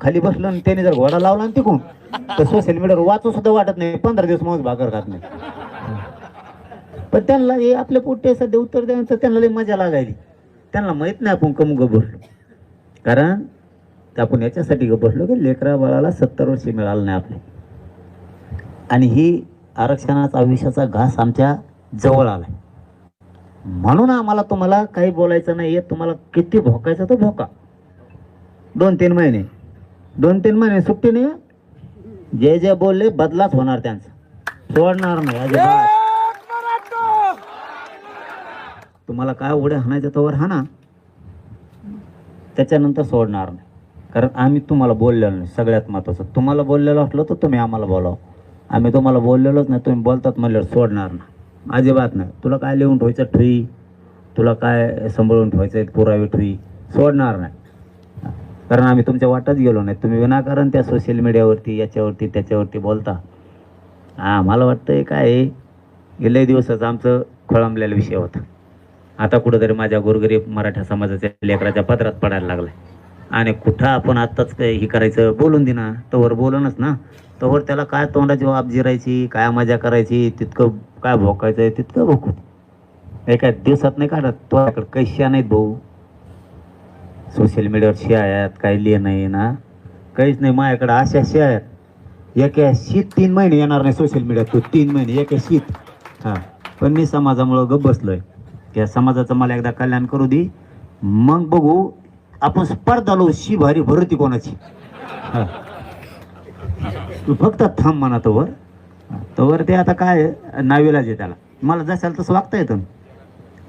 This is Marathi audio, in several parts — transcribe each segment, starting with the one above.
खाली बसलो आणि त्याने जर घोडा लावला आणि तिकून तर सोशल मीडियावर वाचू सुद्धा वाटत नाही. पंधरा दिवस मग भाकर खात नाही. पण त्यांना हे आपल्या पोटे सध्या उत्तर द्यायचं त्यांना लई मजा लागायली. त्यांना माहीत नाही आपण कम गबरलो बसलो कारण आपण याच्यासाठी ग बसलो की लेकरा बाळाला सत्तर वर्ष मिळालं नाही आपले. आणि ही आरक्षणाचा आयुष्याचा घास आमच्या जवळ आलाय. म्हणून आम्हाला तुम्हाला काही बोलायचं नाही आहे तुम्हाला किती भोकायचं तो भोका. दोन तीन महिने. दोन तीन महिने सुट्टी नाही? जे जे बोलले बदलाच होणार त्यांचा. सोडणार नाही अजिबात. तुम्हाला काय उड्या हाणायचं तोवर हाना त्याच्यानंतर सोडणार नाही. कारण आम्ही तुम्हाला बोललेलो नाही सगळ्यात महत्वाचं. तुम्हाला बोललेलो असलो तर तुम्ही आम्हाला बोलावं. आम्ही तुम्हाला बोललेलोच नाही तुम्ही बोलतात म्हणल्यावर सोडणार ना अजिबात नाही. तुला काय लिहून ठेवायचं ठुई तुला काय सांभाळून ठेवायचं पुरावे ठुई सोडणार नाही. कारण आम्ही तुमच्या वाटत गेलो नाही. तुम्ही विनाकारण त्या सोशल मीडियावरती याच्यावरती त्याच्यावरती बोलता. हा मला वाटतं हे काय गेल्या गेले आमचं खोळंबलेला विषय होता. आता कुठंतरी माझ्या गोरगरीब मराठा समाजाच्या लेकराच्या पदरात पडायला लागलाय. आणि कुठं आपण आत्ताच काय हे करायचं बोलून दे तोवर बोलूनच ना. तोवर त्याला काय तोंडाची वाप जिरायची काय मजा करायची तितकं काय भोकायचं तितकं भोकू. एका दिवसात नाही काढत. तुझ्याकडे काही शिया नाहीत भाऊ. सोशल मीडियावर शिया आहेत काही लिहि नाही ना काहीच नाही माझ्याकडे अशा शिया आहेत. एका शीत तीन महिने येणार नाही सोशल मीडियात तू. तीन महिने एका शीत हां. पण मी समाजामुळं गप बसलोय. त्या समाजाचं मला एकदा कल्याण करू दे. मग बघू आपण स्पर्धा लो शी भारी भरती कोणाची? हां. तू फक्त थांब म्हणा तोवर. तोवर ते आता काय नावीलाज आहे त्याला. मला जसाल तसं वागता येतं.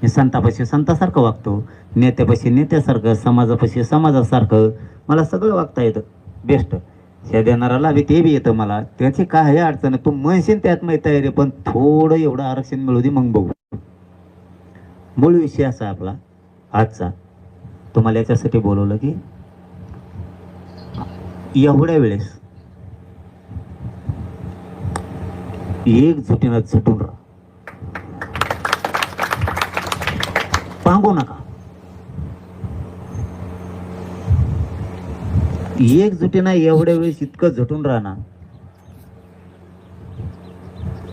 मी संतापाशी संतासारखं वागतो नेत्यापाशी नेत्यासारखं समाजापाशी समाजासारखं. मला सगळं वागता येतं. बेस्ट. ह्या देणाराला बी ते बी येतं मला. त्याची काही अडचण तू म्हणशील त्यात माहीत आहे रे पण थोडं एवढं आरक्षण मिळू दे मग बघू. मूळ विषय असा आहे आपला आजचा. तुम्हाला याच्यासाठी बोलवलं की एवढ्या वेळेस एकजुटीनं झटून राहा पांगू नका एकजुटीनं एवढ्या वेळेस इतकं झटून राहणार.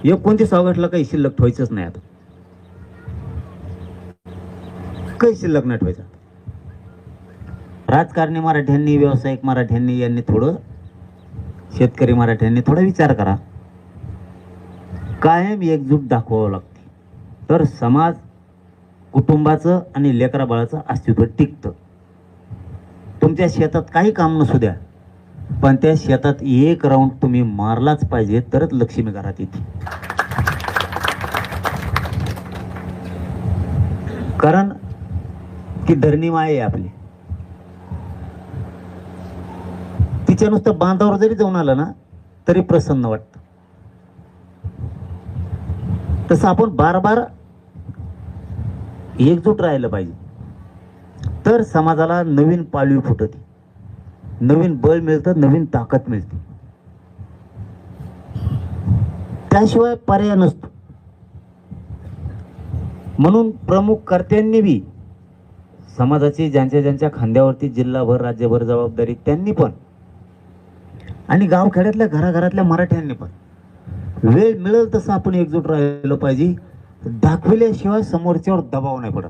एकोणतीस ऑगस्टला काही शिल्लक ठेवायचंच नाही आता. काही शिल्लक नाही ठेवायचं. राजकारणी मराठ्यांनी व्यावसायिक मराठ्यांनी यांनी थोडं शेतकरी मराठ्यांनी थोडा विचार करा. कायम एकजूट दाखवावं लागते. तर समाज कुटुंबाचं आणि लेकराबाळाचं अस्तित्व टिकतं. तुमच्या शेतात काही काम नसू द्या. पण त्या शेतात एक राऊंड तुम्ही मारलाच पाहिजे तरच लक्ष्मी घरात येते. कारण ती धरणी माय आहे आपली. तिच्या नुसतं बांधावर जरी जाऊन आलं ना तरी प्रसन्न वाटतं. तसं आपण बार बार एकजूट राहिलं पाहिजे. तर समाजाला नवीन पाळीव फुटते. नवीन बळ मिळतं नवीन ताकद मिळते. त्याशिवाय पर्याय नसतो. म्हणून प्रमुख कर्त्यांनी बी समाजाची ज्यांच्या ज्यांच्या खांद्यावरती जिल्हाभर राज्यभर जबाबदारी त्यांनी पण आणि गावखेड्यातल्या घराघरातल्या मराठ्यांनी पण. वेळ मिळेल तसं आपण एकजूट राहिलं पाहिजे. दाखविल्याशिवाय समोरच्यावर दबाव नाही पडत.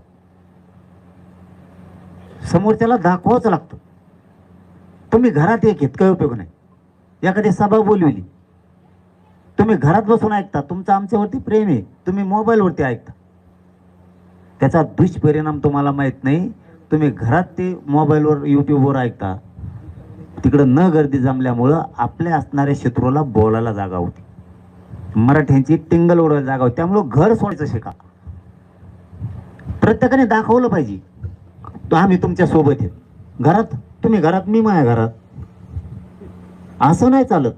समोरच्याला दाखवावंच लागतं. तुम्ही घरात एक घेत काही उपयोग नाही. एखादी सभा बोलविली. तुम्ही घरात बसून ऐकता तुमचं आमच्यावरती प्रेम आहे तुम्ही मोबाईलवरती ऐकता. त्याचा दुष्परिणाम तुम्हाला माहीत नाही. तुम्ही घरात ते मोबाईलवर यूट्यूबवर ऐकता. तिकडं न गर्दी जमल्यामुळं आपल्या असणाऱ्या शत्रूला बोलायला जागा होती. मराठ्यांची टिंगल ओढायला जागा होती. त्यामुळं घर सोडायचं शिका. प्रत्येकाने दाखवलं पाहिजे. तो आम्ही तुमच्यासोबत आहेत घरात तुम्ही घरात मी माझ्या घरात. असं नाही चालत.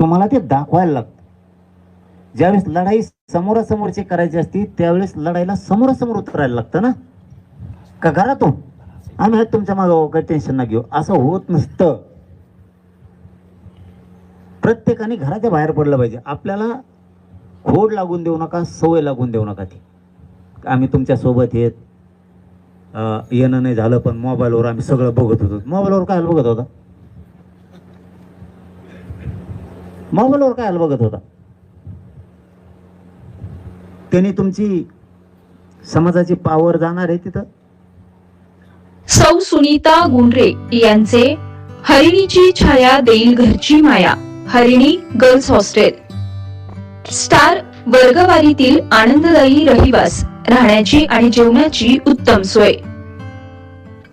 तुम्हाला ते दाखवायला लागतं. ज्यावेळेस लढाई समोरासमोरची करायची असती त्यावेळेस लढाईला समोरासमोर उतरायला लागतं ना? का घरातून? आम्ही तुमच्या मागं काही टेन्शन ना घेऊ. असं होत नसतं. प्रत्येकाने घराच्या बाहेर पडलं पाहिजे. आपल्याला खोड लागून देऊ नका सवय लागून देऊ नका ती. आम्ही तुमच्यासोबत येत येणं नाही झालं पण मोबाईलवर आम्ही सगळं बघत होतो. मोबाईलवर काय बघत होता? मोबाईलवर काय बघत होता? त्यांनी तुमची समाजाची पावर जाणार आहे तिथं? सौ सुनीता गुंडरे यांचे हरिणीची छाया देईल घरची माया हरिणी गर्ल्स हॉस्टेल स्टार वर्गवारीतील आनंददायी रहिवास राहण्याची आणि जेवणाची उत्तम सोय.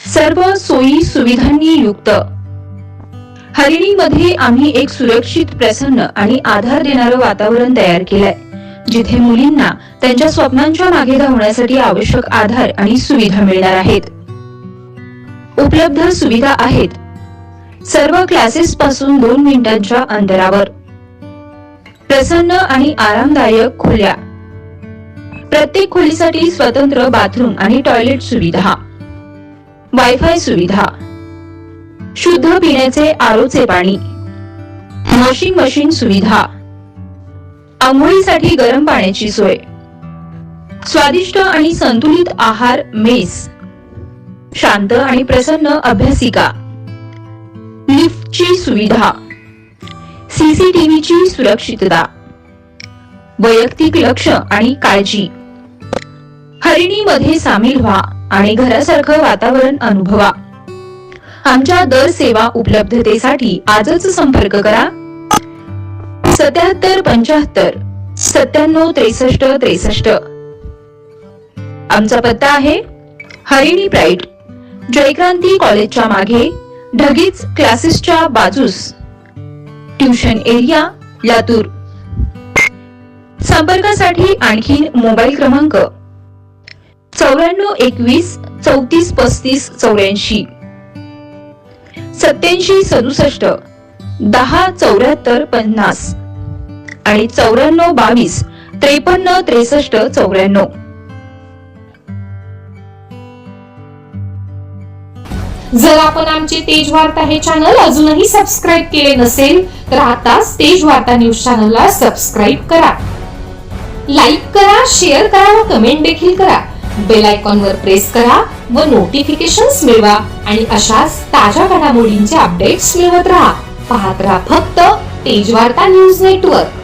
सर्व सोयी सुविधांनी युक्त. हरिणीमध्ये आम्ही एक सुरक्षित प्रसन्न आणि आधार देणारं वातावरण तयार केलंय जिथे मुलींना त्यांच्या स्वप्नांच्या मागे धावण्यासाठी आवश्यक आधार आणि सुविधा मिळणार आहेत. उपलब्ध सुविधा आहेत. सर्व क्लासेस पासून दोन मिनिटांच्या अंतरावर. प्रसन्न आणि आरामदायक खोल्या. प्रत्येक खोलीसाठी स्वतंत्र बाथरूम आणि टॉयलेट सुविधा. वायफाय सुविधा. शुद्ध पिण्याचे आरोचे पाणी. वॉशिंग मशीन सुविधा. आंघोळीसाठी गरम पाण्याची सोय. स्वादिष्ट आणि संतुलित आहार मेस. शांत आणि प्रसन्न अभ्यासिका. लिफ्टची सुविधा. सीसीटीव्हीची सुरक्षितता. वैयक्तिक लक्ष आणि काळजी. हरिणीमध्ये सामील व्हा. आणि घरासारखं वातावरण अनुभवा. आमच्या दर सेवा उपलब्धतेसाठी आजच संपर्क करा. सत्याहत्तर पंच्याहत्तर सत्त्याण्णव त्रेसष्ट त्रेसष्ट. आमचा पत्ता आहे हरिणी प्राईड जयक्रांती कॉलेजच्या मागे ढगीच क्लासेसच्या बाजूस. Tuition area Latur. संपर्कासाठी आणखीन मोबाईल क्रमांक चौऱ्याण्णव एकवीस चौतीस पस्तीस चौऱ्याऐंशी. सत्याऐंशी सदुसष्ट. दहा चौऱ्याहत्तर पन्नास. आणि चौऱ्याण्णव बावीस त्रेपन्न त्रेसष्ट चौऱ्याण्णव. जर आपण आमचे तेज वार्ता हे चॅनल अजूनही सबस्क्राईब केले नसेल तर आताच तेज वार्ता न्यूज चॅनलला सबस्क्राईब करा. लाईक करा शेअर करा व कमेंट देखील करा. बेल आयकॉन वर प्रेस करा व नोटिफिकेशन्स मिळवा आणि अशाच ताज्या घडामोडींचे अपडेट्स मिळवत राहा. पाहत राहा फक्त तेजवार्ता न्यूज नेटवर्क.